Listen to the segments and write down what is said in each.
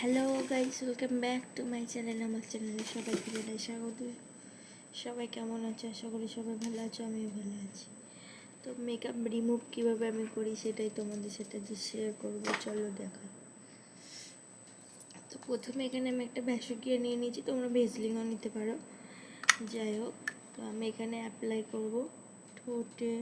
Hello guys welcome back to my channel আমার চ্যানেলে সবাইকে জানাই স্বাগত। সবাই কেমন আছে? আশা করি সবাই ভালো আছো, আমিও ভালো আছি। তো মেকআপ রিমুভ কীভাবে আমি করি সেটাই তোমাদের সাথে শেয়ার করব, চলো দেখাই। তো প্রথমে এখানে আমি একটা ভ্যাসুকিয়া নিয়ে নিয়েছি, তোমরা ভেজলিংও নিতে পারো। যাই হোক, তো আমি এখানে অ্যাপ্লাই করব ঠোঁটে।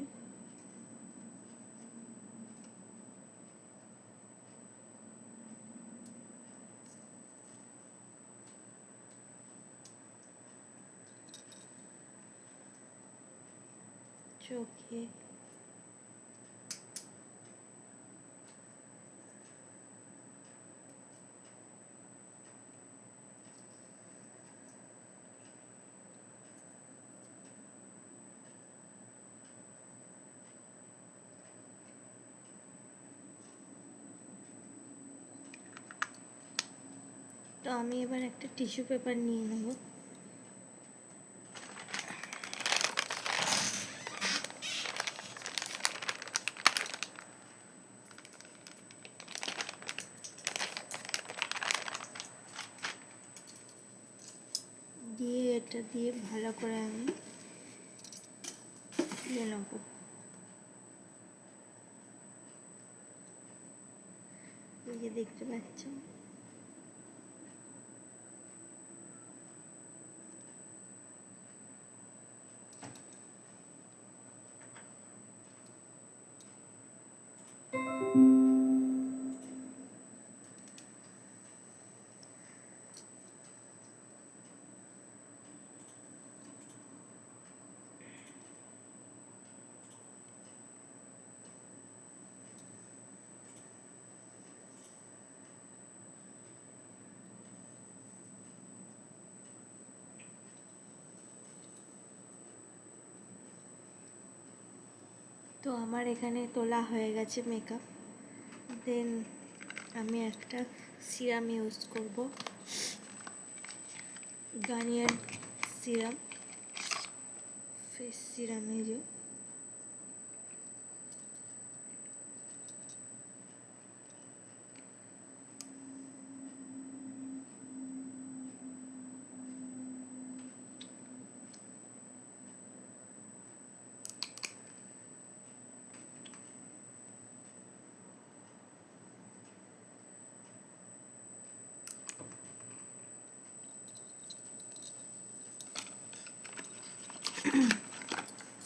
চোখে তো আমি এবার একটা টিস্যু পেপার নিয়ে নেব দিয়ে এটা দিয়ে ভালো করে আমি নেব। দেখতে পাচ্ছেন? তো আমার এখানে তোলা হয়ে গেছে মেকআপ দেন আমি একটা সিরাম ইউজ করব। গার্নিয়ার সিরাম ফেস সিরাম এই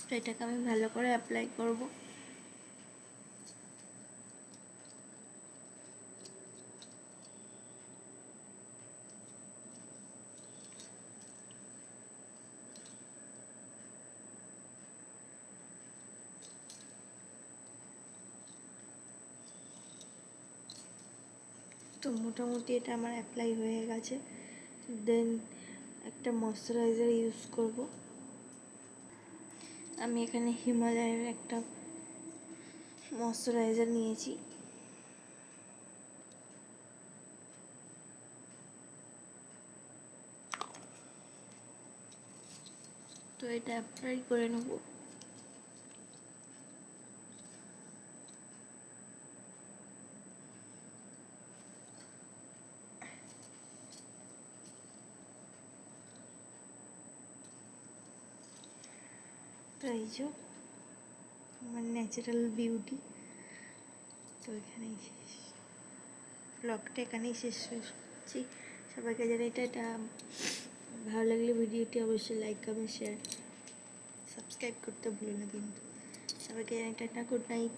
তো এটাকে আমি ভালো করে অ্যাপ্লাই করব। তো মোটামুটি এটা আমার অ্যাপ্লাই হয়ে গেছে। দেন একটা ময়শ্চারাইজার ইউজ করব। আমি এখানে হিমালয়ের একটা ময়শ্চারাইজার নিয়েছি। তো এটা অ্যাপ্লাই করে নেব। তো এই আমার ন্যাচারাল বিউটি তো এখানেই শেষ। ব্লগটা এখানেই শেষ করছি। সবাইকে জানি এটা এটা ভালো লাগলে ভিডিওটি অবশ্যই লাইক কমেন্ট শেয়ার সাবস্ক্রাইব করতে ভুলো না কিন্তু। সবাইকে এটা গুড নাইট